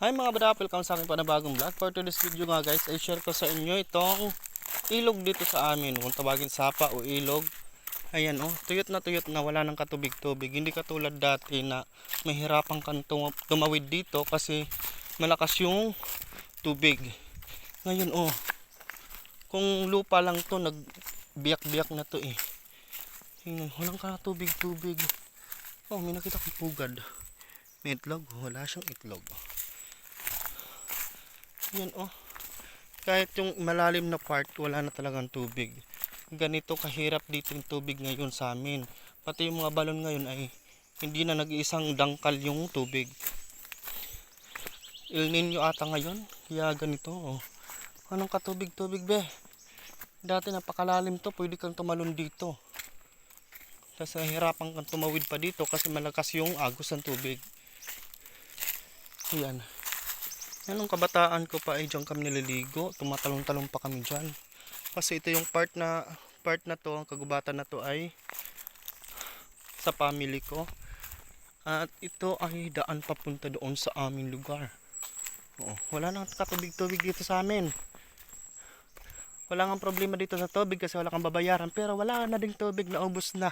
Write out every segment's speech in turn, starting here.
Hi mga brad, welcome sa akin pa na bagong vlog. For today's video nga guys, ay share ko sa inyo itong ilog dito sa amin. Kung tawagin sapa o ilog. Ayan oh, tuyot na tuyot na wala nang katubig-tubig. Hindi katulad dati na mahirapan kang tum- tumawid dito kasi malakas yung tubig. Ngayon oh, kung lupa lang to, nagbiyak-biyak na to eh. Tingnan, walang katubig-tubig. Oh, may nakita kong pugad. May itlog, wala siyang itlog. Yan oh. Kahit yung malalim na part, wala na talagang tubig. Ganito kahirap dito yung tubig ngayon sa amin. Pati yung mga balon ngayon ay hindi na nag-iisang dangkal yung tubig. El Nino ata ngayon, kaya ganito oh. Anong katubig-tubig be? Dati napakalalim to, pwede kang tumalon dito. Kasi hirapan kang tumawid pa dito kasi malakas yung agos ng tubig. Yan. Yan nung kabataan ko pa ay dyan kami naliligo. Tumatalong-talong pa kami dyan. Kasi ito yung part na part na to, ang kagubatan na to ay sa family ko. At ito ay daan papunta doon sa aming lugar. Oo, wala nang katubig-tubig dito sa amin. Wala nang problema dito sa tubig kasi wala kang babayaran. Pero wala na ding tubig, naubos na.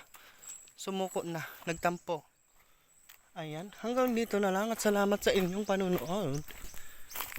Sumuko na, nagtampo. Ayan, hanggang dito na lang at salamat sa inyong panunood.